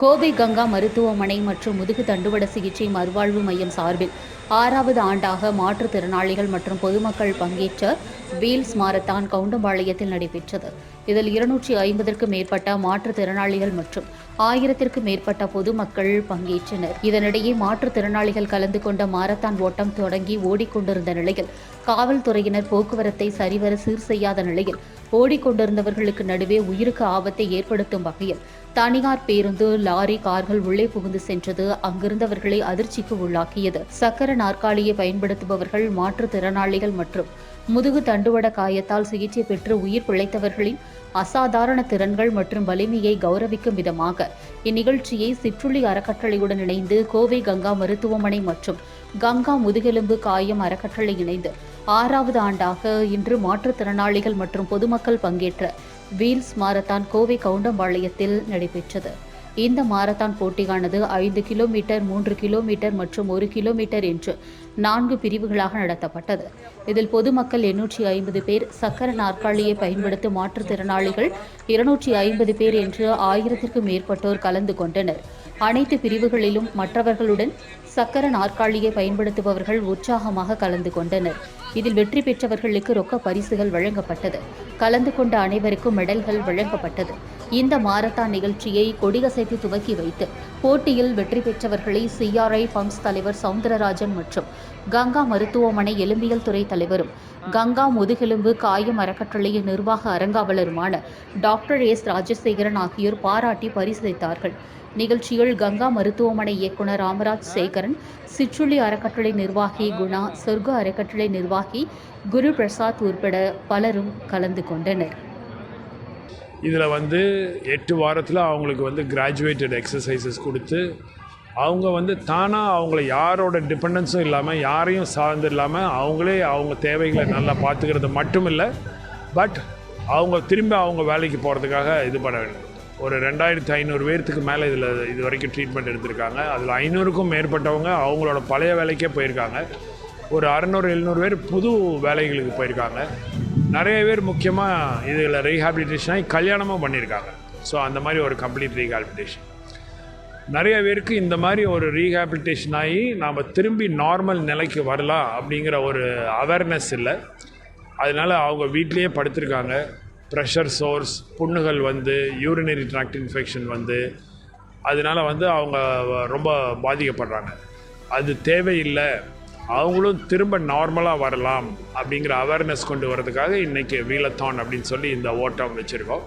கோவை கங்கா மருத்துவமனை மற்றும் முதுகு தண்டுவட சிகிச்சை மறுவாழ்வு மையம் சார்பில் ஆறாவது ஆண்டாக மாற்றுத்திறனாளிகள் மற்றும் பொதுமக்கள் பங்கேற்ற வீல்ஸ் மாரத்தான் கவுண்டம்பாளையத்தில் நடைபெற்றது. இதில் இருநூற்றி ஐம்பதற்கும் மேற்பட்ட மாற்றுத்திறனாளிகள் மற்றும் ஆயிரத்திற்கும் மேற்பட்ட பொதுமக்கள் பங்கேற்றனர். இதனிடையே மாற்றுத்திறனாளிகள் கலந்து கொண்ட மாரத்தான் ஓட்டம் தொடங்கி ஓடிக்கொண்டிருந்த நிலையில் காவல்துறையினர் போக்குவரத்தை சரிவர சீர் செய்யாத நிலையில் ஓடிக்கொண்டிருந்தவர்களுக்கு நடுவே உயிருக்கு ஆபத்தை ஏற்படுத்தும் வகையில் தனியார் பேருந்து லாரி கார்கள் உள்ளே புகுந்து சென்றது. அங்கிருந்தவர்களை அதிர்ச்சிக்கு உள்ளாக்கியது. சக்கர நாற்காலியை பயன்படுத்துபவர்கள் மாற்றுத்திறனாளிகள் மற்றும் முதுகு தண்டுவட காயத்தால் சிகிச்சை பெற்று உயிர் பிழைத்தவர்களின் அசாதாரண திறன்கள் மற்றும் வலிமையை கௌரவிக்கும் விதமாக இந்நிகழ்ச்சியை சிற்றுளி அறக்கட்டளையுடன் இணைந்து கோவை கங்கா மருத்துவமனை மற்றும் கங்கா முதுகெலும்பு காயம் அறக்கட்டளை இணைந்து ஆறாவது ஆண்டாக இன்று மாற்றுத்திறனாளிகள் மற்றும் பொதுமக்கள் பங்கேற்ற வீல்ஸ் மாரத்தான் கோவை கவுண்டம்பாளையத்தில் நடைபெற்றது. இந்த மாரத்தான் போட்டியானது ஐந்து கிலோமீட்டர் மூன்று கிலோமீட்டர் மற்றும் ஒரு கிலோமீட்டர் என்று நான்கு பிரிவுகளாக நடத்தப்பட்டது. இதில் பொதுமக்கள் எண்ணூற்றி ஐம்பது பேர் சக்கர நாற்காலியை பயன்படுத்தும் மாற்றுத்திறனாளிகள் இருநூற்றி ஐம்பது பேர் என்று ஆயிரத்திற்கும் மேற்பட்டோர் கலந்து கொண்டனர். அனைத்து பிரிவுகளிலும் மற்றவர்களுடன் சக்கர நாற்காலியை பயன்படுத்துபவர்கள் உற்சாகமாக கலந்து கொண்டனர். இதில் வெற்றி பெற்றவர்களுக்கு ரொக்க பரிசுகள் வழங்கப்பட்டது. கலந்து கொண்ட அனைவருக்கும் மெடல்கள் வழங்கப்பட்டது. இந்த மாரத்தான் நிகழ்ச்சியை கொடியசைத்து துவக்கி வைத்து போட்டியில் வெற்றி பெற்றவர்களை சிஆர்ஐ பம்ப்ஸ் தலைவர் சவுந்தரராஜன் மற்றும் கங்கா மருத்துவமனை எலும்பியல் துறை தலைவரும் கங்கா முதுகெலும்பு காயம் அறக்கட்டளையின் நிர்வாக அரங்காவலருமான டாக்டர் எஸ். ராஜசேகரன் ஆகியோர் பாராட்டி பரிசளித்தார்கள். நிகழ்ச்சியில் கங்கா மருத்துவமனை இயக்குனர் ராமராஜ் சேகரன் சிற்றுளி அறக்கட்டளை நிர்வாகி குணா சொர்க்க அறக்கட்டளை நிர்வாகி குரு பிரசாத் உட்பட பலரும் கலந்து கொண்டனர். இதில் வந்து எட்டு வாரத்தில் அவங்களுக்கு வந்து கிராஜுவேட்டட் எக்ஸசைசஸ் கொடுத்து அவங்க வந்து தானாக அவங்கள யாரோட டிபெண்டன்ஸும் இல்லாமல் யாரையும் சார்ந்து இல்லாமல் அவங்களே அவங்க தேவைகளை நல்லா பார்த்துக்கிறது மட்டும் இல்லை பட் அவங்க திரும்ப அவங்க வேலைக்கு போகிறதுக்காக இது பண்ண வேண்டும். ஒரு ரெண்டாயிரத்து ஐநூறு பேர்த்துக்கு மேலே இதில் இது வரைக்கும் ட்ரீட்மெண்ட் எடுத்திருக்காங்க. அதில் ஐநூறுக்கும் மேற்பட்டவங்க அவங்களோட பழைய வேலைக்கே போயிருக்காங்க. ஒரு அறநூறு எழுநூறு பேர் புது வேலைகளுக்கு போயிருக்காங்க. நிறைய பேர் முக்கியமாக இதில் ரீஹாபிலிட்டேஷன் கல்யாணமும் பண்ணியிருக்காங்க. ஸோ அந்த மாதிரி ஒரு கம்ப்ளீட் ரீஹாபிலிட்டேஷன் நிறைய பேருக்கு இந்த மாதிரி ஒரு ரீஹாபிலிட்டேஷன் ஆகி நாம் திரும்பி நார்மல் நிலைக்கு வரலாம் அப்படிங்கிற ஒரு அவேர்னஸ் இல்லை. அதனால் அவங்க வீட்லேயே படுத்திருக்காங்க. ப்ரெஷர் சோர்ஸ் புண்ணுகள் வந்து யூரினரி ட்ராக்ட் இன்ஃபெக்ஷன் வந்து அதனால் வந்து அவங்க ரொம்ப பாதிக்கப்படுறாங்க. அது தேவையில்லை. அவங்களும் திரும்ப நார்மலாக வரலாம் அப்படிங்கிற அவேர்னஸ் கொண்டு வரதுக்காக இன்றைக்கி வீலத்தான் அப்படின்னு சொல்லி இந்த ஓட்டம் வச்சுருக்கோம்.